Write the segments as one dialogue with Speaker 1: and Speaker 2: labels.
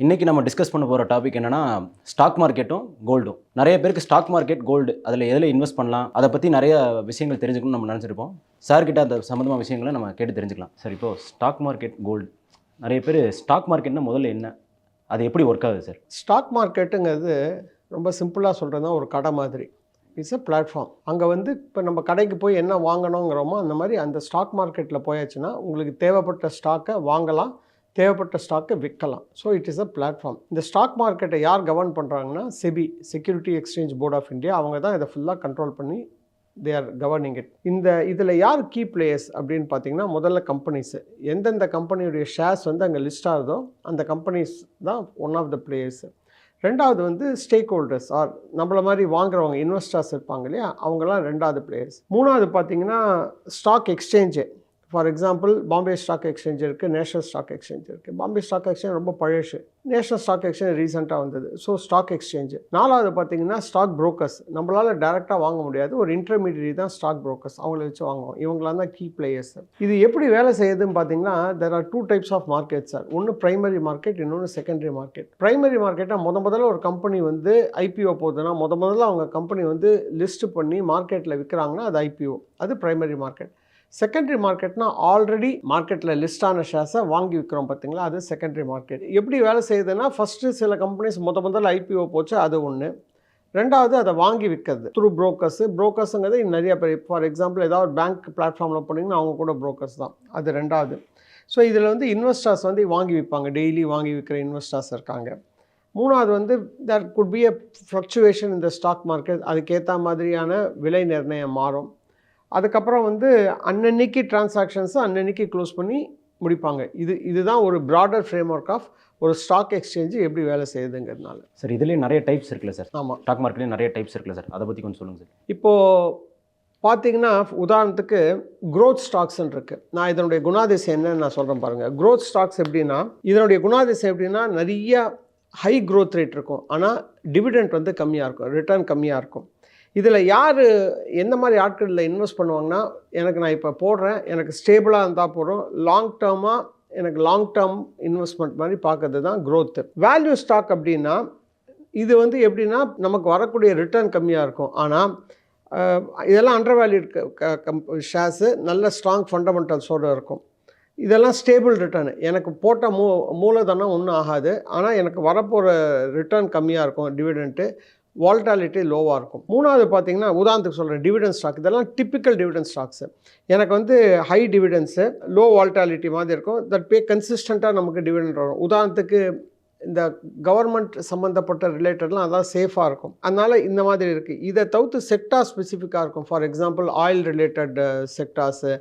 Speaker 1: இன்றைக்கி நம்ம டிஸ்கஸ் பண்ண போகிற டாபிக் என்னென்னா ஸ்டாக் மார்க்கெட்டும் கோல்டும் நிறைய பேருக்கு ஸ்டாக் மார்க்கெட் கோல்டு அதில் எதில் இன்வெஸ்ட் பண்ணலாம் அதை பற்றி நிறைய விஷயங்கள் தெரிஞ்சுக்கணும்னு நம்ம நினச்சிருப்போம். சார்கிட்ட அந்த சம்மந்தமாக விஷயங்களை நம்ம கேட்டு தெரிஞ்சுக்கலாம். சார் இப்போது ஸ்டாக் மார்க்கெட் கோல்டு நிறைய பேர் ஸ்டாக் மார்க்கெட்னா முதல்ல என்ன? அது எப்படி ஒர்க் ஆகுது சார்
Speaker 2: ஸ்டாக் மார்க்கெட்டுங்கிறது ரொம்ப சிம்பிளாக சொல்கிறதுனா ஒரு கடை மாதிரி. இட்ஸ் அ பிளாட்ஃபார்ம் அங்கே வந்து இப்போ நம்ம கடைக்கு போய் என்ன வாங்கணுங்கிறோமோ அந்த மாதிரி அந்த ஸ்டாக் மார்க்கெட்டில் போயாச்சுன்னா உங்களுக்கு தேவைப்பட்ட ஸ்டாக்கை வாங்கலாம். தேவைப்பட்ட ஸ்டாக்கை விற்கலாம். So it is a platform இந்த ஸ்டாக் மார்க்கெட்டை யார் கவர்ன் பண்ணுறாங்கன்னா SEBI security exchange board of India அவங்க தான் இதை ஃபுல்லாக கண்ட்ரோல் பண்ணி தே ஆர் கவர்னிங் இட் இந்த இதில் யார் கீ பிளேயர்ஸ் அப்படின்னு பார்த்தீங்கன்னா முதல்ல கம்பெனிஸு எந்தெந்த கம்பெனியுடைய ஷேர்ஸ் வந்து அங்கே லிஸ்ட் ஆகுதோ அந்த கம்பெனிஸ் தான் ஒன் ஆஃப் த பிளேயர்ஸு ரெண்டாவது வந்து ஸ்டேக் ஹோல்டர்ஸ் ஆர் நம்மள மாதிரி வாங்குறவங்க இன்வெஸ்டர்ஸ் இருப்பாங்க இல்லையா அவங்கெல்லாம் ரெண்டாவது பிளேயர்ஸ் மூணாவது பார்த்தீங்கன்னா stock exchange for example Bombay stock exchange இருக்குது நேஷனல் ஸ்டாக் எக்ஸ்சேஞ்ச் இருக்குது பாம்பே ஸ்டாக் எக்ஸ்சேஞ்ச் ரொம்ப பழசு. நேஷனல் ஸ்டாக் எக்ஸ்சேஞ்ச் ரீசெண்டாக வந்தது. ஸோ ஸ்டாக் எக்ஸ்சேஞ்சு நாலாவது பார்த்தீங்கன்னா ஸ்டாக் புரோக்கர்ஸ் நம்மளால் டேரெக்டாக வாங்க முடியாது. ஒரு இன்டர்மீடியரி தான் ஸ்டாக் புரோக்கர்ஸ் அவங்கள வச்சு வாங்குவோம். இவங்களாம் தான் கீ பிளேயர்ஸ் இது எப்படி வேலை செய்யுதுன்னு பார்த்தீங்கன்னா there are two types of market sir ஒன்று பிரைமரி மார்க்கெட் இன்னொன்று செகண்டரி மார்க்கெட் பிரைமரி மார்க்கெட்டாக முத முதல்ல ஒரு கம்பெனி வந்து ஐபிஓ போகுதுன்னா முத முதல்ல அவங்க கம்பெனி வந்து லிஸ்ட் பண்ணி மார்க்கெட்டில் விற்கிறாங்கன்னா அது ஐபிஓ அது பிரைமரி மார்க்கெட் செகண்டரி மார்க்கெட்னா ஆல்ரெடி மார்க்கெட்டில் லிஸ்ட் ஆன ஷேர்ஸை வாங்கி விற்கிறோம் பார்த்தீங்களா அது செகண்டரி மார்க்கெட் எப்படி வேலை செய்யுதுன்னா ஃபஸ்ட்டு சில கம்பெனிஸ் முத முதல்ல ஐபிஓ போச்சு அது ஒன்று ரெண்டாவது அதை வாங்கி விற்கிறது த்ரூ brokers. புரோக்கர்ஸுங்கிறது நிறைய பேர். ஃபார் எக்ஸாம்பிள் ஏதாவது ஒரு பேங்க் பிளாட்ஃபார்மில் போனீங்கன்னா அவங்க கூட புரோக்கர்ஸ் தான். அது ரெண்டாவது. ஸோ இதில் வந்து இன்வெஸ்டர்ஸ் வந்து வாங்கி விற்பாங்க. டெய்லி வாங்கி விற்கிற இன்வெஸ்டர்ஸ் இருக்காங்க. மூணாவது வந்து there could be a fluctuation இந்த ஸ்டாக் மார்க்கெட் அதுக்கேற்ற மாதிரியான விலை நிர்ணயம் மாறும். அதுக்கப்புறம் வந்து அன்னன்னைக்கு டிரான்சாக்ஷன்ஸை அன்னன்னைக்கு க்ளோஸ் பண்ணி முடிப்பாங்க. இது இதுதான் ஒரு ப்ராடர் ஃப்ரேம் ஒர்க் ஆஃப் ஒரு ஸ்டாக் எக்ஸ்சேஞ்சு எப்படி வேலை செய்யுதுங்கிறதுனால.
Speaker 1: சார் இதுலேயும் நிறைய டைப்ஸ் இருக்குல்ல சார்
Speaker 2: ஆமாம்
Speaker 1: ஸ்டாக் மார்க்கெட்லேயும் நிறைய டைப்ஸ் இருக்குல்ல சார் அதை பற்றி கொஞ்சம் சொல்லுங்கள் சார்
Speaker 2: இப்போது பார்த்தீங்கன்னா உதாரணத்துக்கு growth ஸ்டாக்ஸ்ன்னு இருக்குது நான் இதனுடைய குணாதிசயம் என்னன்னு நான் சொல்கிறேன் பாருங்கள் growth ஸ்டாக்ஸ் எப்படின்னா இதனுடைய குணாதிசயம் எப்படின்னா நிறைய ஹை growth ரேட் இருக்கும். ஆனால் டிவிடெண்ட் வந்து கம்மியாக இருக்கும். ரிட்டர்ன் கம்மியாக இருக்கும். இதில் யார் எந்த மாதிரி ஆட்களில் இன்வெஸ்ட் பண்ணுவாங்கன்னா எனக்கு நான் இப்போ போடுறேன் எனக்கு ஸ்டேபிளாக இருந்தால் போதும். லாங் டேர்மாக எனக்கு லாங் டேர்ம் இன்வெஸ்ட்மெண்ட் மாதிரி பார்க்கறது தான் க்ரோத்து வேல்யூ ஸ்டாக் அப்படின்னா இது வந்து எப்படின்னா நமக்கு வரக்கூடிய ரிட்டர்ன் கம்மியாக இருக்கும். ஆனால் இதெல்லாம் அண்டர் வேல்யூட் ஷேர்ஸு நல்ல ஸ்ட்ராங் ஃபண்டமெண்டல்ஸோடு இருக்கும். இதெல்லாம் ஸ்டேபிள் ரிட்டர்னு எனக்கு போட்ட மூ மூலதனம் ஒன்றும் ஆகாது. ஆனால் எனக்கு வரப்போகிற ரிட்டர்ன் கம்மியாக இருக்கும் டிவிடெண்ட்டு வால்டாலிட்டி லோவாக இருக்கும். மூணாவது பார்த்தீங்கன்னா உதாரணத்துக்கு சொல்கிறேன் டிவிடெண்ட் ஸ்டாக் இதெல்லாம் டிப்பிக்கல் டிவிடெண்ட் ஸ்டாக்ஸு எனக்கு வந்து ஹை டிவிடெண்ட்ஸு லோ வால்டாலிட்டி மாதிரி இருக்கும். தட் பே கன்சிஸ்டண்ட்டாக நமக்கு டிவிடெண்ட் வரும். உதாரணத்துக்கு இந்த கவர்மெண்ட் சம்மந்தப்பட்ட ரிலேட்டட்லாம் அதான் சேஃபாக இருக்கும். அதனால் இந்த மாதிரி இருக்குது இதை தவிர்த்து செக்டார் ஸ்பெசிஃபிக்காக இருக்கும். For example oil related sectors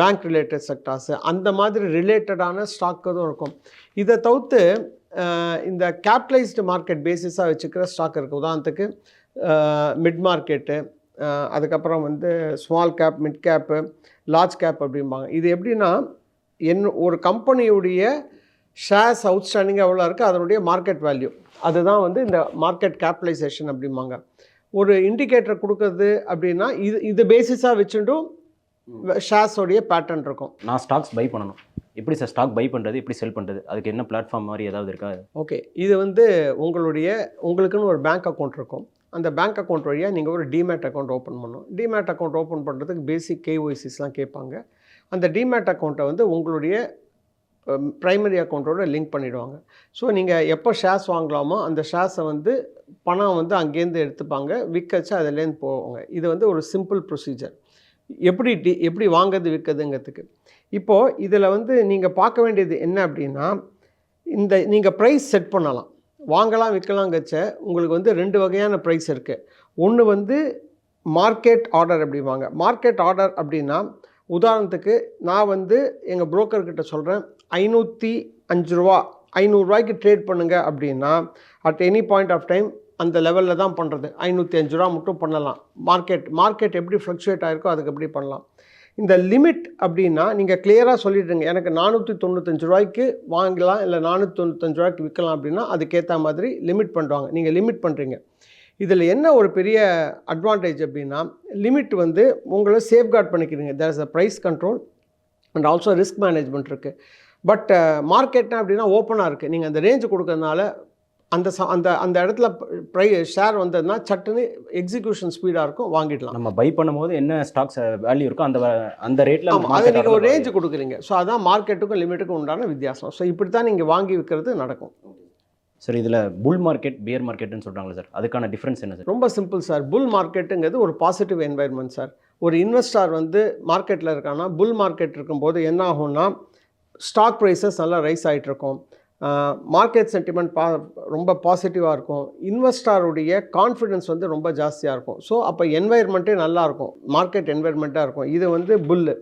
Speaker 2: bank related sectors அந்த மாதிரி ரிலேட்டடான ஸ்டாக்கும் இருக்கும். இதை தவிர்த்து இந்த கேபிட்டலைஸ்டு மார்க்கெட் பேசிஸாக வச்சுக்கிற ஸ்டாக் இருக்குது உதாரணத்துக்கு மிட் மார்க்கெட்டு அதுக்கப்புறம் வந்து small cap mid cap large cap அப்படிம்பாங்க. இது எப்படின்னா என் ஒரு கம்பெனியுடைய ஷேர்ஸ் அவுட்ஸ்டாண்டிங் எவ்வளோ இருக்குது அதனுடைய மார்க்கெட் வேல்யூ அதுதான் வந்து இந்த மார்க்கெட் கேபிட்டலைசேஷன் அப்படிம்பாங்க. ஒரு இண்டிகேட்டர் கொடுக்குறது அப்படின்னா இது இது பேசிஸாக வச்சுட்டும் ஷேர்ஸோடைய பேட்டர்ன் இருக்கும்.
Speaker 1: நான் ஸ்டாக்ஸ் பை பண்ணணும். எப்படி சார் ஸ்டாக் பை பண்ணுறது எப்படி செல் பண்ணுறது அதுக்கு என்ன பிளாட்ஃபார்ம் மாதிரி ஏதாவது இருக்கா?
Speaker 2: ஓகே இது வந்து உங்களுடைய உங்களுக்குன்னு ஒரு பேங்க் அக்கௌண்ட் இருக்கும். அந்த பேங்க் அக்கௌண்ட் வழியாக நீங்கள் ஒரு டிமேட் அக்கௌண்ட் ஓப்பன் பண்ணணும். டிமேட் அக்கௌண்ட் ஓப்பன் பண்ணுறதுக்கு பேசிக் கேஒய்சிஸ்லாம் கேட்பாங்க. அந்த டிமேட் அக்கௌண்ட்டை வந்து உங்களுடைய ப்ரைமரி அக்கௌண்ட்டோட லிங்க் பண்ணிடுவாங்க. ஸோ நீங்கள் எப்போ ஷேர்ஸ் வாங்கலாமோ அந்த ஷேர்ஸை வந்து பணம் வந்து அங்கேருந்து எடுத்துப்பாங்க. விற்கச்சு அதுலேருந்து போவாங்க. இது வந்து ஒரு சிம்பிள் ப்ரொசீஜர் எப்படி டி எப்படி வாங்குறது விற்கிறதுங்கிறதுக்கு. இப்போது இதில் வந்து நீங்கள் பார்க்க வேண்டியது என்ன அப்படின்னா இந்த நீங்கள் ப்ரைஸ் செட் பண்ணலாம். வாங்கலாம் விற்கலாங்கச்ச உங்களுக்கு வந்து ரெண்டு வகையான ப்ரைஸ் இருக்குது ஒன்று வந்து மார்க்கெட் ஆர்டர் அப்படிம்பாங்க. மார்க்கெட் ஆர்டர் அப்படின்னா உதாரணத்துக்கு நான் வந்து எங்கள் புரோக்கர்கிட்ட சொல்கிறேன் ஐநூற்றி அஞ்சு ரூபா ஐநூறுரூவாய்க்கு ட்ரேட் பண்ணுங்கள் அப்படின்னா at any point of time அந்த லெவலில் தான் பண்ணுறது ஐநூற்றி அஞ்சு ரூபா மட்டும் பண்ணலாம். மார்க்கெட் மார்க்கெட் எப்படி ஃப்ளக்சுவேட் ஆகிருக்கோ அதுக்கு எப்படி பண்ணலாம். இந்த லிமிட் அப்படின்னா நீங்கள் கிளியராக சொல்லிடுங்க. எனக்கு நானூற்றி தொண்ணூத்தஞ்சு ரூபாய்க்கு வாங்கலாம் இல்லை நானூற்றி தொண்ணூத்தஞ்சு ரூபாய்க்கு விற்கலாம் அப்படின்னா அதுக்கேற்ற மாதிரி லிமிட் பண்ணுவாங்க நீங்கள் லிமிட் பண்ணுறீங்க இதில் என்ன ஒரு பெரிய அட்வான்டேஜ் அப்படின்னா லிமிட் வந்து உங்களை சேஃப்கார்ட் பண்ணிக்கிறீங்க. There is a price control and also risk management இருக்குது பட் மார்க்கெட்னா அப்படின்னா ஓப்பனாக இருக்குது நீங்கள் அந்த ரேஞ்சு கொடுக்கறதுனால அந்த ச அந்த அந்த இடத்துல ப்ரை ஷேர் வந்ததுன்னா சட்டுன்னு எக்ஸிக்யூஷன் ஸ்பீடாக இருக்கும் வாங்கிடலாம்.
Speaker 1: நம்ம பை பண்ணும்போது என்ன ஸ்டாக்ஸ் வேல்யூ இருக்கோ அந்த அந்த
Speaker 2: ஆமாம் அதை நீங்கள் ஒரு ரேஞ்சு கொடுக்குறீங்க. ஸோ அதான் மார்க்கெட்டுக்கும் லிமிட்டுக்கும் உண்டான வித்தியாசம். ஸோ இப்படி தான் நீங்கள் வாங்கி விற்கிறது நடக்கும்.
Speaker 1: சார் இதுல புல் மார்க்கெட் பியர் மார்க்கெட்னு சொல்றாங்களே சார் அதுக்கான டிஃபரன்ஸ் என்ன சார்
Speaker 2: ரொம்ப சிம்பிள் சார் புல் மார்க்கெட்டுங்கிறது ஒரு பாசிட்டிவ் என்வாயர்மெண்ட் சார் ஒரு இன்வெஸ்டார் வந்து மார்க்கெட்டில் இருக்கான்னா புல் மார்க்கெட் இருக்கும்போது என்ன ஆகும்னா ஸ்டாக் ப்ரைஸஸ் நல்லா ரைஸ் ஆகிட்டு இருக்கும் மார்க்கெட் சென்டிமெண்ட் பா ரொம்ப பாசிட்டிவாக இருக்கும். இன்வெஸ்டாருடைய கான்ஃபிடென்ஸ் வந்து ரொம்ப ஜாஸ்தியாக இருக்கும். ஸோ அப்போ என்வாயர்மெண்ட்டே நல்லா இருக்கும். மார்க்கெட் என்வாயர்மெண்ட்டாக இருக்கும். இது வந்து புல்லு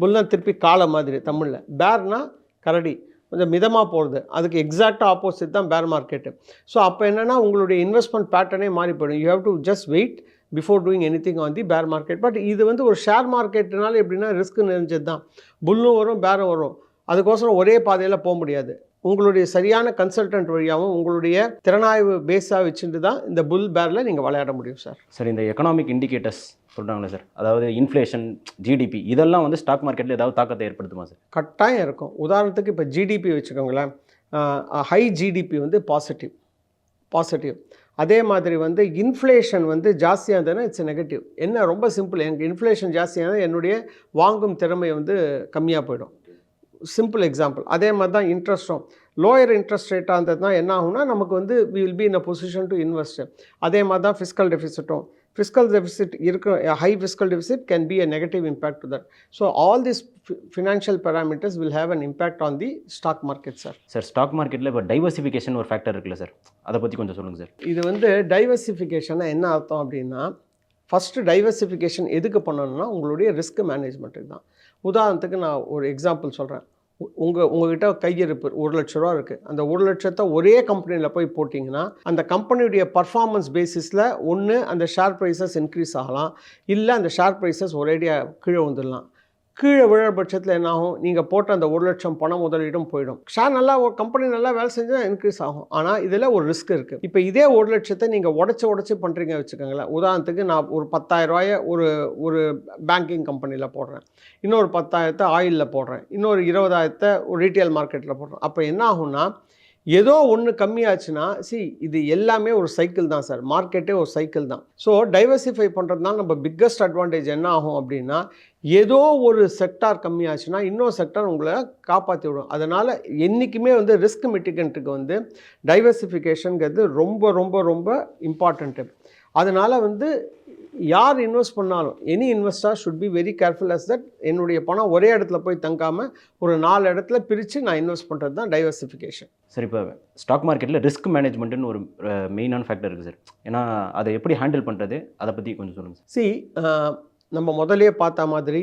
Speaker 2: புல்னா திருப்பி காலை மாதிரி தமிழில். பேர்னா கரடி. கொஞ்சம் மிதமாக போகிறது அதுக்கு எக்ஸாக்டாக ஆப்போசிட் தான் பேர் மார்க்கெட்டு ஸோ அப்போ என்னென்னா உங்களுடைய இன்வெஸ்ட்மெண்ட் பேட்டர்னே மாறி போயிடும். You have to just wait before doing anything on the bear market but இது வந்து ஒரு ஷேர் மார்க்கெட்டுனால எப்படின்னா ரிஸ்க் நிறைஞ்சது தான் புல்லும் வரும் பேரும் வரும். அதுக்கோசரம் ஒரே பாதையில் போக முடியாது. உங்களுடைய சரியான கன்சல்டன்ட் வழியாகவும் உங்களுடைய திறனாய்வு பேஸாக வச்சுட்டு தான் இந்த புல் பேரில் நீங்கள் விளையாட முடியும் சார்
Speaker 1: சார் இந்த எக்கனாமிக் இண்டிகேட்டர்ஸ் சொல்றாங்களே சார் அதாவது இன்ஃப்ளேஷன் ஜிடிபி இதெல்லாம் வந்து ஸ்டாக் மார்க்கெட்ல ஏதாவது தாக்கத்தை ஏற்படுத்துமா சார்
Speaker 2: கட்டாயம் இருக்கும். உதாரணத்துக்கு இப்போ ஜிடிபி வச்சுக்கோங்களேன். ஹை ஜிடிபி வந்து பாசிட்டிவ் பாசிட்டிவ் அதே மாதிரி வந்து இன்ஃப்ளேஷன் வந்து ஜாஸ்தியாக இருந்ததுன்னா இட்ஸ் நெகட்டிவ் என்ன? ரொம்ப சிம்பிள் எனக்கு இன்ஃப்ளேஷன் ஜாஸ்தியாக இருந்தால் என்னுடைய வாங்கும் திறமை வந்து கம்மியாக போயிடும். சிம்பிள் எக்ஸாம்பிள் அதே மாதிரி தான் இன்ட்ரெஸ்ட்டும் லோயர் இன்ட்ரெஸ்ட் ரேட்டாக இருந்ததுனா என்ன ஆகும்னா நமக்கு வந்து we will be in a position to invest அதே மாதிரி தான் ஃபிஸ்கல் டெபிசிட்டும் ஃபிஸ்கல் டெபிசிட் இருக்கிற high fiscal deficit can be a negative impact to that so all this financial parameters will have an impact on the stock market sir
Speaker 1: sir stock மார்க்கெட்ல இப்போ diversification ஒரு factor இருக்குல்ல sir அதை பத்தி கொஞ்சம் சொல்லுங்க sir
Speaker 2: இது வந்து டைவர்சிஃபிகேஷனை என்ன அர்த்தம் அப்படின்னா ஃபஸ்ட்டு டைவர்சிஃபிகேஷன் எதுக்கு பண்ணணும்னா உங்களுடைய ரிஸ்க் மேனேஜ்மெண்ட்டுக்கு தான் உதாரணத்துக்கு நான் ஒரு எக்ஸாம்பிள் சொல்கிறேன் உங்கள் உங்ககிட்ட கையிருப்பு ஒரு லட்ச ரூபா இருக்குது அந்த ஒரு லட்சத்தை ஒரே கம்பெனியில் போய் போட்டிங்கன்னா அந்த கம்பெனியுடைய பர்ஃபார்மன்ஸ் பேசிஸில் ஒன்று அந்த ஷேர் ப்ரைஸஸ் இன்க்ரீஸ் ஆகலாம். இல்லை அந்த ஷேர் ப்ரைஸஸ் ஒரேடியாக கீழே வந்துடலாம். கீழே விழுற பட்சத்தில் என்ன ஆகும் நீங்கள் போட்ட அந்த ஒரு லட்சம் பணம் முதலீடும் போயிடும். ஷேர் நல்லா ஒரு கம்பெனி நல்லா வேலை செஞ்சால் இன்க்ரீஸ் ஆகும். ஆனால் இதில் ஒரு ரிஸ்க் இருக்குது இப்போ இதே ஒரு லட்சத்தை நீங்கள் உடச்சி உடச்சி பண்ணுறீங்க வச்சுக்கோங்களேன். உதாரணத்துக்கு நான் ஒரு பத்தாயிரம் ரூபாயை ஒரு ஒரு பேங்கிங் கம்பெனியில் போடுறேன். இன்னொரு பத்தாயிரத்தை ஆயிலில் போடுறேன். இன்னொரு இருபதாயிரத்தை ஒரு ரீட்டைல் மார்க்கெட்டில் போடுறேன். அப்போ என்ன ஆகும்னா ஏதோ ஒன்று கம்மியாச்சுன்னா சி இது எல்லாமே ஒரு சைக்கிள் தான் சார். மார்க்கெட்டே ஒரு சைக்கிள் தான். ஸோ டைவர்சிஃபை பண்ணுறதுனால நம்ம பிக்கஸ்ட் அட்வான்டேஜ் என்ன ஆகும் அப்படின்னா ஏதோ ஒரு செக்டார் கம்மியாச்சுன்னா இன்னொரு செக்டார் உங்களை காப்பாற்றி விடும் அதனால் என்றைக்குமே வந்து ரிஸ்க் மிட்டிகண்ட்டுக்கு வந்து டைவர்சிஃபிகேஷனுங்கிறது ரொம்ப ரொம்ப ரொம்ப இம்பார்ட்டண்ட்டு அதனால் வந்து யார் இன்வெஸ்ட் பண்ணாலும் any investor should be very careful as that என்னுடைய பணம் ஒரே இடத்துல போய் தங்காமல் ஒரு நாலு இடத்துல பிரித்து நான் இன்வெஸ்ட் பண்ணுறது தான் டைவர்சிஃபிகேஷன்
Speaker 1: சார் இப்போ ஸ்டாக் மார்க்கெட்டில் ரிஸ்க் மேனேஜ்மெண்ட்னு ஒரு மெயினான ஃபேக்டர் இருக்குது சார் ஏன்னா அதை எப்படி ஹேண்டில் பண்ணுறது அதை பற்றி கொஞ்சம் சொல்லுங்கள்
Speaker 2: சி நம்ம முதலே பார்த்த மாதிரி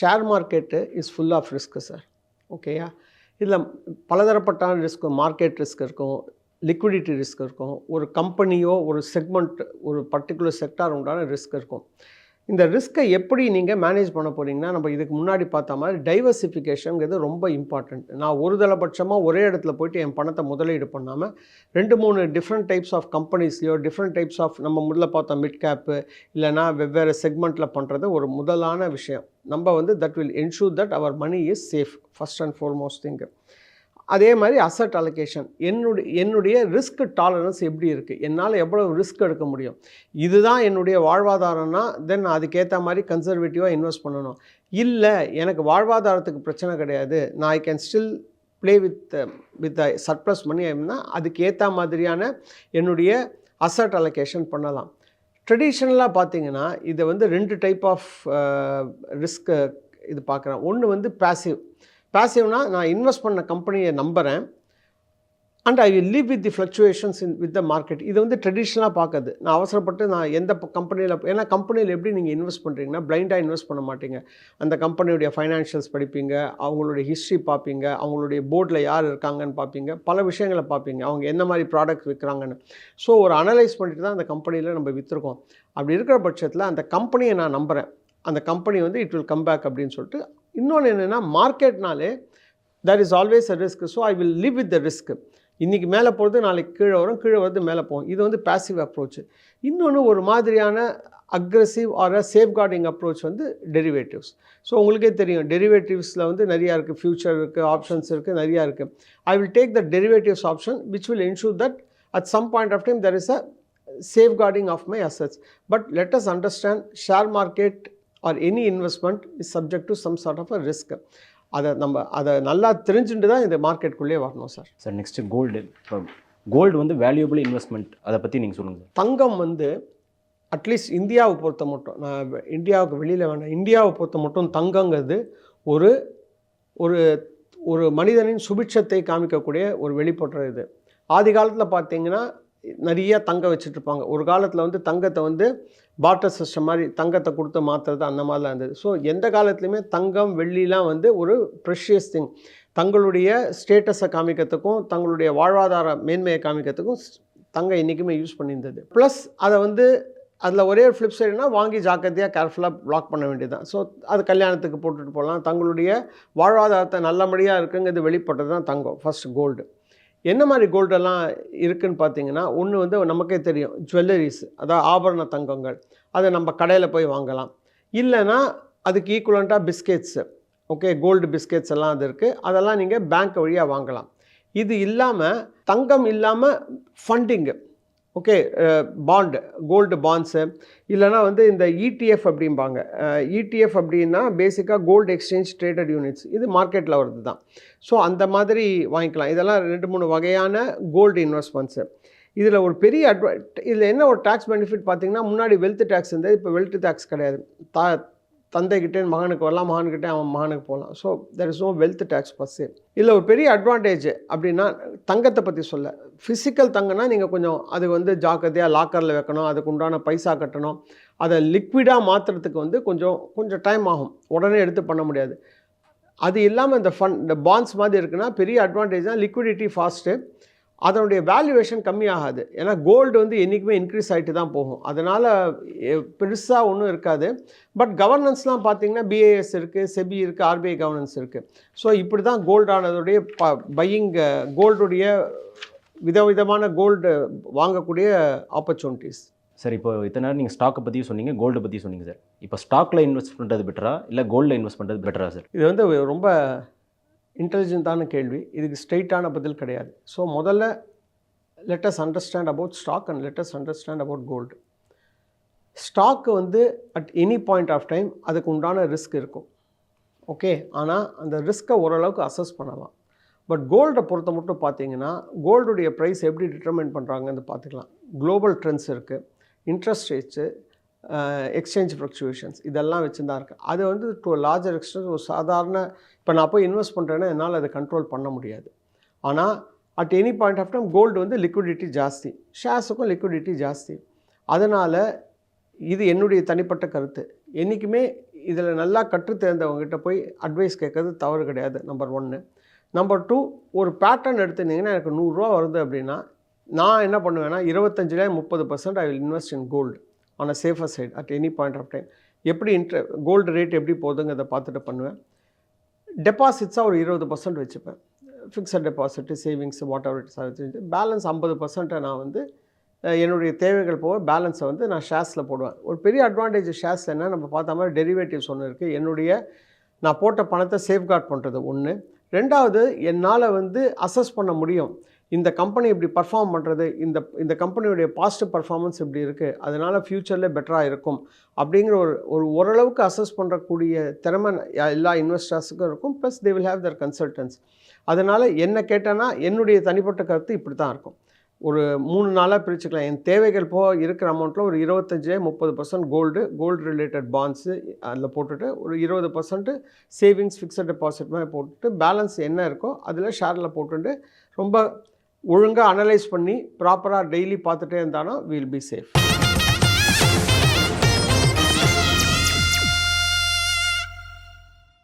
Speaker 2: share market is full of risk sir ஓகேயா இதில் பலதரப்பட்டான ரிஸ்க்கு மார்க்கெட் ரிஸ்க் இருக்கும் லிக்விடிட்டி ரிஸ்க் இருக்கும். ஒரு கம்பெனியோ ஒரு செக்மெண்ட் ஒரு பர்டிகுலர் செக்டார் உண்டான ரிஸ்க் இருக்கும். இந்த ரிஸ்க்கை எப்படி நீங்கள் மேனேஜ் பண்ண போகிறீங்கன்னா நம்ம இதுக்கு முன்னாடி பார்த்த மாதிரி டைவர்சிஃபிகேஷனுங்கிறது ரொம்ப இம்பார்ட்டண்ட் நான் ஒரு தளபட்சமாக ஒரே இடத்துல போயிட்டு என் பணத்தை முதலீடு பண்ணாமல் ரெண்டு மூணு டிஃப்ரெண்ட் டைப்ஸ் ஆஃப் கம்பெனிஸ்லையோ டிஃப்ரெண்ட் டைப்ஸ் ஆஃப் நம்ம முதல்ல பார்த்த மிட் கேப்பு இல்லைனா வெவ்வேறு செக்மெண்ட்டில் பண்ணுறது ஒரு முதலான விஷயம். நம்ம வந்து that will ensure that our money is safe first and foremost thing அதே மாதிரி அசட் அலோகேஷன் என்னுடைய என்னுடைய ரிஸ்க் டாலரன்ஸ் எப்படி இருக்குது என்னால் எவ்வளோ ரிஸ்க் எடுக்க முடியும்? இதுதான் என்னுடைய வாழ்வாதாரம்னா தென் அதுக்கேற்ற மாதிரி கன்சர்வேட்டிவாக இன்வெஸ்ட் பண்ணணும். இல்லை எனக்கு வாழ்வாதாரத்துக்கு பிரச்சனை கிடையாது. நான் I can still play with with surplus money அப்படின்னா அதுக்கு ஏற்ற மாதிரியான என்னுடைய அசட் அலோகேஷன் பண்ணலாம். ட்ரெடிஷ்னலாக பார்த்தீங்கன்னா இதை வந்து ரெண்டு டைப் ஆஃப் ரிஸ்க்கு இது பார்க்குறேன் ஒன்று வந்து பேசிவ் பேசிவ்னா நான் இன்வெஸ்ட் பண்ண கம்பெனியை நம்புகிறேன் and I will leave with the fluctuations in with the market இது வந்து ட்ரெடிஷ்னலாக பார்க்குது. நான் அவசரப்பட்டு நான் எந்த கம்பெனியில் ஏன்னா கம்பெனியில் எப்படி நீங்கள் இன்வெஸ்ட் பண்ணுறீங்கன்னா பிளைண்டாக இன்வெஸ்ட் பண்ண மாட்டீங்க. அந்த கம்பெனியுடைய ஃபைனான்ஷியல்ஸ் படிப்பீங்க அவங்களுடைய ஹிஸ்ட்ரி பார்ப்பீங்க அவங்களுடைய போர்டில் யார் இருக்காங்கன்னு பார்ப்பீங்க பல விஷயங்களை பார்ப்பீங்க. அவங்க என்ன மாதிரி ப்ராடக்ட் விற்கிறாங்கன்னு. ஸோ ஒரு அனலைஸ் பண்ணிட்டு தான் அந்த கம்பெனியில் நம்ம விற்றுருக்கோம் அப்படி இருக்கிற பட்சத்தில் அந்த கம்பெனியை நான் நம்புகிறேன் அந்த கம்பெனி வந்து இட் வில் கம் பேக் அப்படின்னு சொல்லிட்டு இன்னொன்று என்னென்னா மார்க்கெட்னாலே that is always a risk so I will live with the risk இன்றைக்கி மேலே போகிறது நாளைக்கு கீழே வரும் கீழே வருது மேலே போகும். இது வந்து பேசிவ் அப்ரோச் இன்னொன்று ஒரு மாதிரியான aggressive or a safeguarding approach வந்து டெரிவேட்டிவ்ஸ் ஸோ உங்களுக்கே தெரியும் டெரிவேட்டிவ்ஸில் வந்து நிறையா இருக்குது ஃப்யூச்சர் இருக்குது ஆப்ஷன்ஸ் இருக்குது நிறையா இருக்குது I will take the derivatives option which will ensure that at some point of time there is a safeguarding of my assets but let us understand share market or any investment is subject to some sort of a risk. அதை நம்ம அதை நல்லா தெரிஞ்சுட்டு தான் இந்த மார்க்கெட்டுக்குள்ளே வரணும் sir
Speaker 1: sir next gold இப்போ கோல்டு வந்து வேல்யூபிள் இன்வெஸ்ட்மெண்ட் அதை பற்றி நீங்கள் சொல்லுங்கள்
Speaker 2: தங்கம் வந்து அட்லீஸ்ட் இந்தியாவை பொறுத்த மட்டும் நான் இந்தியாவுக்கு வெளியில் வேண்டாம் இந்தியாவை பொறுத்த மட்டும் தங்கங்கிறது ஒரு ஒரு ஒரு மனிதனின் சுபிட்சத்தை காமிக்கக்கூடிய ஒரு வெளிப்பட்ட இது. ஆதி காலத்தில் பார்த்தீங்கன்னா நிறைய தங்கம் வச்சுட்டு இருப்பாங்க ஒரு காலத்தில் வந்து தங்கத்தை வந்து பாட்டர் சிஸ்டம் மாதிரி தங்கத்தை கொடுத்து மாற்றுறது அந்த மாதிரிலாம் இருந்தது. ஸோ எந்த காலத்துலையுமே தங்கம் வெள்ளிலாம் வந்து ஒரு ப்ரெஷியஸ் திங் தங்களுடைய ஸ்டேட்டஸை காமிக்கிறதுக்கும் தங்களுடைய வாழ்வாதார மேன்மையை காமிக்கிறதுக்கும் ஸ்- தங்கம் என்றைக்குமே யூஸ் பண்ணியிருந்தது. ப்ளஸ் அதை வந்து அதில் ஒரே ஒரு ஃப்ளிப் சைடுனா வாங்கி ஜாக்கிரதையாக கேர்ஃபுல்லாக பிளாக் பண்ண வேண்டியதுதான். ஸோ அது கல்யாணத்துக்கு போட்டுட்டு போகலாம். தங்களுடைய வாழ்வாதாரத்தை நல்லபடியாக இருக்குங்கிறது வெளிப்பட்டது தான் தங்கம். ஃபர்ஸ்ட் கோல்டு என்ன மாதிரி கோல்டெல்லாம் இருக்குதுன்னு பார்த்தீங்கன்னா ஒன்று வந்து நமக்கே தெரியும். ஜுவல்லரிஸ் அதாவது ஆபரண தங்கங்கள். அதை நம்ம கடையில் போய் வாங்கலாம். இல்லைன்னா அதுக்கு ஈக்குவலண்ட்டாக பிஸ்கெட்ஸு ஓகே கோல்டு பிஸ்கெட்ஸ் எல்லாம் அது இருக்குது அதெல்லாம் நீங்கள் பேங்க் வழியாக வாங்கலாம். இது இல்லாமல் தங்கம் இல்லாமல் funding okay bond gold bonds இல்லைனா வந்து இந்த இடிஎஃப் அப்படிம்பாங்க. இடிஎஃப் அப்படின்னா பேசிக்காக கோல்டு எக்ஸ்சேஞ்ச் ட்ரேடட் யூனிட்ஸ் இது மார்க்கெட்டில் வருது தான். ஸோ அந்த மாதிரி வாங்கிக்கலாம். இதெல்லாம் ரெண்டு மூணு வகையான கோல்டு இன்வெஸ்ட்மெண்ட்ஸு இதில் ஒரு பெரிய அட்வா இதில் என்ன ஒரு டேக்ஸ் பெனிஃபிட் பார்த்தீங்கன்னா முன்னாடி வெல்த் டேக்ஸ் இருந்தது இப்போ வெல்த் டேக்ஸ் கிடையாது. தா தந்தைக்கிட்டே மகனுக்கு வரலாம் மகன்கிட்டே அவன் மகனுக்கு போகலாம். So there is no wealth tax bus இதில் ஒரு பெரிய அட்வான்டேஜ் அப்படின்னா தங்கத்தை பற்றி சொல்ல. ஃபிசிக்கல் தங்கம்னா நீங்கள் கொஞ்சம் அது வந்து ஜாக்கிரதையாக லாக்கரில் வைக்கணும் அதுக்கு உண்டான பைசா கட்டணும். அதை லிக்விடாக மாற்றுறதுக்கு வந்து கொஞ்சம் கொஞ்சம் டைம் ஆகும். உடனே எடுத்து பண்ண முடியாது. அது இல்லாமல் இந்த ஃபண்ட் இந்த பாண்ட்ஸ் மாதிரி இருக்குன்னா பெரிய அட்வான்டேஜ் தான் லிக்விடிட்டி ஃபாஸ்ட்டு அதனுடைய வேல்யூவேஷன் கம்மியாகாது. ஏன்னா கோல்டு வந்து என்றைக்குமே இன்க்ரீஸ் ஆகிட்டு தான் போகும். அதனால் பெருசாக ஒன்றும் இருக்காது. பட் கவர்னன்ஸ்லாம் பார்த்தீங்கன்னா பிஏஎஸ் இருக்குது செபி இருக்குது ஆர்பிஐ கவர்னன்ஸ் இருக்குது ஸோ இப்படி தான் கோல்டானதுடைய ப பையிங் கோல்டுடைய விதவிதமான கோல்டு வாங்கக்கூடிய ஆப்பர்ச்சுனிட்டிஸ்
Speaker 1: சார் இப்போ இத்தனை நேரம் நீங்கள் ஸ்டாக்கை பற்றியும் சொன்னீங்க கோல்டு பற்றி சொன்னீங்க சார் இப்போ ஸ்டாக்கில் இன்வெஸ்ட் பண்ணுறது பெட்டரா இல்லை கோல்டில் இன்வெஸ்ட் பண்ணுறது பெட்டரா சார்
Speaker 2: இது வந்து ரொம்ப இன்டெலிஜென்ட்டான கேள்வி. இதுக்கு ஸ்ட்ரெயிட்டான பதில் கிடையாது. ஸோ முதல்ல let's understand about stock and let's understand about gold stock வந்து at any point of time அதுக்கு உண்டான ரிஸ்க் இருக்கும். ஓகே ஆனால் அந்த ரிஸ்க்கை ஓரளவுக்கு அசஸ் பண்ணலாம். பட் கோல்டை பொறுத்த மட்டும் பார்த்தீங்கன்னா கோல்டுடைய ப்ரைஸ் எப்படி டிட்டர்மைன் பண்ணுறாங்கன்னு பார்த்துக்கலாம். குளோபல் ட்ரெண்ட்ஸ் இருக்குது இன்ட்ரெஸ்ட் ரேட்ஸு எக்ஸ்சேஞ்ச் ஃப்ளக்சுவேஷன்ஸ் இதெல்லாம் வச்சு தான் இருக்குது அது வந்து டு லார்ஜர் எக்ஸ்டென்ட் ஒரு சாதாரண இப்போ நான் போய் இன்வெஸ்ட் பண்ணுறேன்னா என்னால் அதை கண்ட்ரோல் பண்ண முடியாது. ஆனால் at any point of time gold வந்து லிக்விடிட்டி ஜாஸ்தி. ஷேர்ஸுக்கும் லிக்விடிட்டி ஜாஸ்தி. அதனால் இது என்னுடைய தனிப்பட்ட கருத்து. என்றைக்குமே இதில் நல்லா கற்று தேர்ந்தவங்ககிட்ட போய் அட்வைஸ் கேட்கறது தவறு கிடையாது நம்பர் ஒன்று நம்பர் டூ ஒரு பேட்டர்ன் எடுத்துருந்தீங்கன்னா எனக்கு நூறுரூவா வருது அப்படின்னா நான் என்ன பண்ணுவேன்னா இருபத்தஞ்சிலே முப்பது percent I will invest in gold on a safer side at any point of time எப்படி இன்ட்ர கோல்டு ரேட் எப்படி போகுதுங்கிறத பார்த்துட்டு பண்ணுவேன். டெபாசிட்ஸாக ஒரு இருபது பர்சன்ட் வச்சுப்பேன். Fixed deposit savings whatever it's வச்சுட்டு பேலன்ஸ் ஐம்பது பர்சன்ட்டை நான் வந்து என்னுடைய தேவைகள் போக பேலன்ஸை வந்து நான் ஷேர்ஸில் போடுவேன். ஒரு பெரிய அட்வான்டேஜ் ஷேர்ஸ் என்ன நம்ம பார்த்த மாதிரி டெரிவேட்டிவ்ஸ் ஒன்று இருக்குது என்னுடைய நான் போட்ட பணத்தை சேஃப்கார்ட் பண்ணுறது ஒன்று ரெண்டாவது என்னால் வந்து அசஸ் பண்ண முடியும். இந்த கம்பெனி இப்படி பர்ஃபார்ம் பண்ணுறது இந்த இந்த கம்பெனியுடைய பாசிட்டிவ் பர்ஃபார்மன்ஸ் இப்படி இருக்குது அதனால் ஃப்யூச்சரில் பெட்டராக இருக்கும் அப்படிங்கிற ஒரு ஒரு ஓரளவுக்கு அசஸ் பண்ணுறக்கூடிய திறமை எல்லா இன்வெஸ்டர்ஸுக்கும் இருக்கும் plus they will have their consultants அதனால் என்ன கேட்டேன்னா என்னுடைய தனிப்பட்ட கருத்து இப்படி தான் இருக்கும். ஒரு மூணு நாளாக பிரிச்சுக்கலாம். என் தேவைகள் போக இருக்கிற அமௌண்ட்டில் ஒரு இருபத்தஞ்சு முப்பது percent gold gold related bonds அதில் போட்டுட்டு ஒரு இருபது பர்சன்ட்டு சேவிங்ஸ் ஃபிக்ஸட் டெபாசிட் மாதிரி போட்டுட்டு பேலன்ஸ் என்ன இருக்கோ அதில் ஷேரில் போட்டுட்டு ரொம்ப ஒழுங்காக அனலைஸ் பண்ணி ப்ராப்பராக டெய்லி பார்த்துட்டே இருந்தானா வில் பி சேஃப்